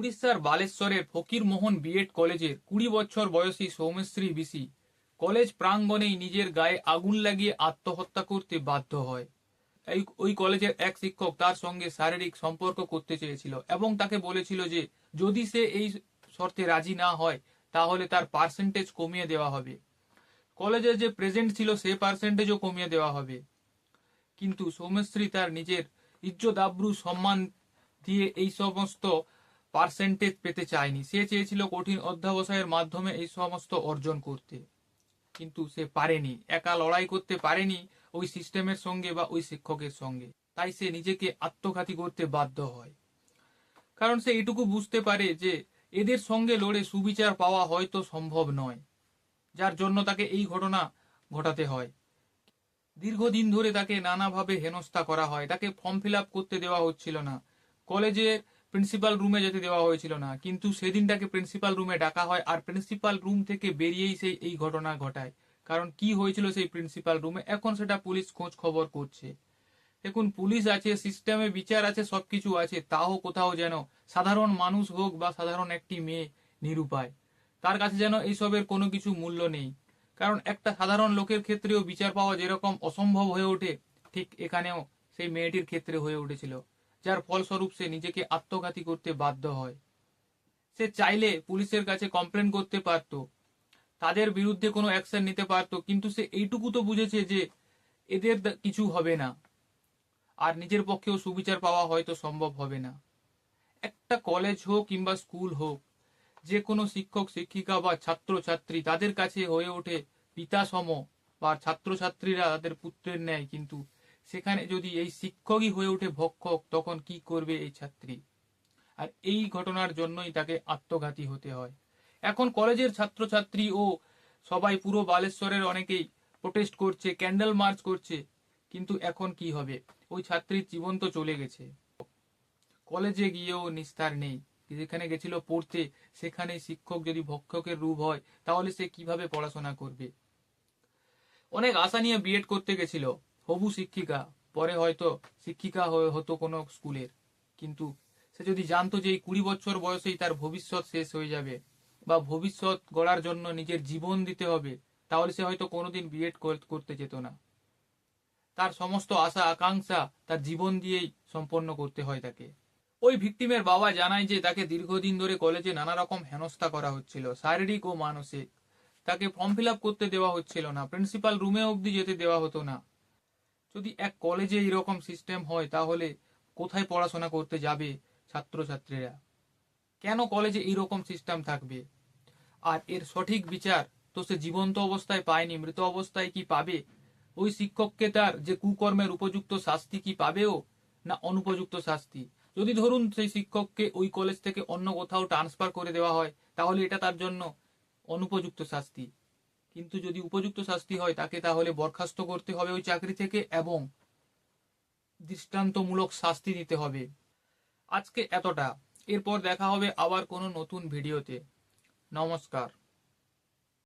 উড়িষ্যার বালেশ্বরের ফকিরমোহন বিএড কলেজের কুড়ি বছর বয়সী সৌমিশ্রী বিসি কলেজ প্রাঙ্গণেই নিজের গায়ে আগুন লাগিয়ে আত্মহত্যা করতে বাধ্য হয়। এই, ওই কলেজের এক শিক্ষক তার সঙ্গে শারীরিক সম্পর্ক করতে চেয়েছিল এবং তাকে বলেছিল যে, যদি সে এই শর্তে রাজি না হয়, তাহলে তার পার্সেন্টেজ কমিয়ে দেওয়া হবে। কলেজে যে প্রেজেন্ট ছিল, সে পার্সেন্টেজও কমিয়ে দেওয়া হবে। কিন্তু সৌম্যশ্রী তার নিজের ইজ্জত, আব্রু, সম্মান দিয়ে এই সমস্ত পার্সেন্টেজ পেতে চায়নি। সে চেয়েছিল কঠিন অধ্যাবসায়ের মাধ্যমে এই সমস্ত অর্জন করতে। কিন্তু সে পারেনি। একা লড়াই করতে পারেনি ওই সিস্টেমের সঙ্গে বা ওই শিক্ষকের সঙ্গে। তাই সে নিজেকে আত্মঘাতী করতে বাধ্য হয়। কারণ সে এটুকু বুঝতে পারে যে এদের সঙ্গে লড়ে সুবিচার পাওয়া হয়তো সম্ভব নয়, যার জন্য তাকে এই ঘটনা ঘটাতে হয়। দীর্ঘদিন ধরে তাকে নানাভাবে হেনস্থা করা হয়। তাকে ফর্ম ফিল করতে দেওয়া হচ্ছিল না। কলেজের প্রিন্সিপাল রুমে যেতে দেওয়া হয়েছিল না। কিন্তু সেদিন তাকে প্রিন্সিপাল রুমে ডাকা হয় আর প্রিন্সিপাল রুম থেকে বেরিয়েই সেই এই ঘটনা ঘটায়। কারণ কি হয়েছিল সেই প্রিন্সিপাল রুমে এখন সেটা পুলিশ খোঁজ খবর করছে। দেখুন, পুলিশ আছে সিস্টেমে বিচার আছে, সবকিছু আছে। তাও কোথাও যেন সাধারণ মানুষ হোক বা সাধারণ একটি মেয়ে নিরুপায়। তার কাছে যেন এইসবের কোনো কিছু মূল্য নেই। কারণ একটা সাধারণ লোকের ক্ষেত্রেও বিচার পাওয়া যেরকম অসম্ভব হয়ে ওঠে, ঠিক এখানেও সেই মেয়েটির ক্ষেত্রে হয়ে উঠেছিল। যার ফলস্বরূপ সে নিজেকে আত্মঘাতী করতে বাধ্য হয়। সে চাইলে পুলিশের কাছে কমপ্লেন করতে পারত। তাদের বিরুদ্ধে কোনো অ্যাকশন নিতে পারত, কিন্তু সে এইটুকু তো বুঝেছে যে এদের কিছু হবে না। আর নিজের পক্ষেও সুবিচার পাওয়া হয়তো সম্ভব হবে না। একটা কলেজ হোক কিংবা স্কুল হোক, যে কোনো শিক্ষক, শিক্ষিকা বা ছাত্র ছাত্রী তাদের কাছে হয়ে ওঠে পিতা সম বা ছাত্রছাত্রীরা তাদের পুত্রের ন্যায়, কিন্তু সেখানে যদি এই শিক্ষকই হয়ে ওঠে ভক্ষক, তখন কি করবে এই ছাত্রী? আর এই ঘটনার জন্যই তাকে আত্মঘাতী হতে হয়। এখন কলেজের ছাত্রছাত্রী ও সবাই পুরো বালেশ্বরের অনেকেই প্রোটেস্ট করছে ক্যান্ডেল মার্চ করছে, কিন্তু এখন কি হবে? ওই ছাত্রীর জীবন তো চলে গেছে। কলেজে গিয়েও নিস্তার নেই। যেখানে গেছিল পড়তে, সেখানে শিক্ষক যদি ভক্ষকের রূপ হয়, তাহলে সে কীভাবে পড়াশোনা করবে? অনেক আশা নিয়ে বিএড করতে গেছিল। হবু শিক্ষিকা, পরে হয়তো শিক্ষিকা হয়ে হতো কোনো স্কুলের। কিন্তু সে যদি জানতো যে এই কুড়ি বছর বয়সেই তার ভবিষ্যৎ শেষ হয়ে যাবে বা ভবিষ্যৎ গড়ার জন্য নিজের জীবন দিতে হবে, তাহলে সে হয়তো কোনোদিন বিএড করতে যেত না। তার সমস্ত আশা, আকাঙ্ক্ষা তার জীবন দিয়েই সম্পন্ন করতে হয় তাকে। ওই ভিকটিমের বাবা জানায় যে তাকে দীর্ঘদিন ধরে কলেজে নানা রকম হেনস্থা করা হচ্ছিল, শারীরিক ও মানসিক। তাকে ফর্ম ফিল করতে দেওয়া হচ্ছিল না, প্রিন্সিপাল রুমে অবধি যেতে দেওয়া হতো না। যদি এক কলেজে এরকম সিস্টেম হয়, তাহলে কোথায় পড়াশোনা করতে যাবে ছাত্রছাত্রীরা? কেন কলেজে এইরকম সিস্টেম থাকবে? আর এর সঠিক বিচার তো সে জীবন্ত অবস্থায় পায়নি, মৃত অবস্থায় কি পাবে? ওই শিক্ষককে তার যে কুকর্মের উপযুক্ত শাস্তি কি পাবেও না অনুপযুক্ত শাস্তি? যদি ধরুন সেই শিক্ষককে ওই কলেজ থেকে অন্য কোথাও ট্রান্সফার করে দেওয়া হয়, তাহলে এটা তার জন্য অনুপযুক্ত শাস্তি। কিন্তু যদি উপযুক্ত শাস্তি হয়, তাকে তাহলে বরখাস্ত করতে হবে ওই চাকরি থেকে এবং দৃষ্টান্তমূলক শাস্তি দিতে হবে। আজকে এতটা। এরপর দেখা হবে আবার কোনো নতুন ভিডিওতে। নমস্কার।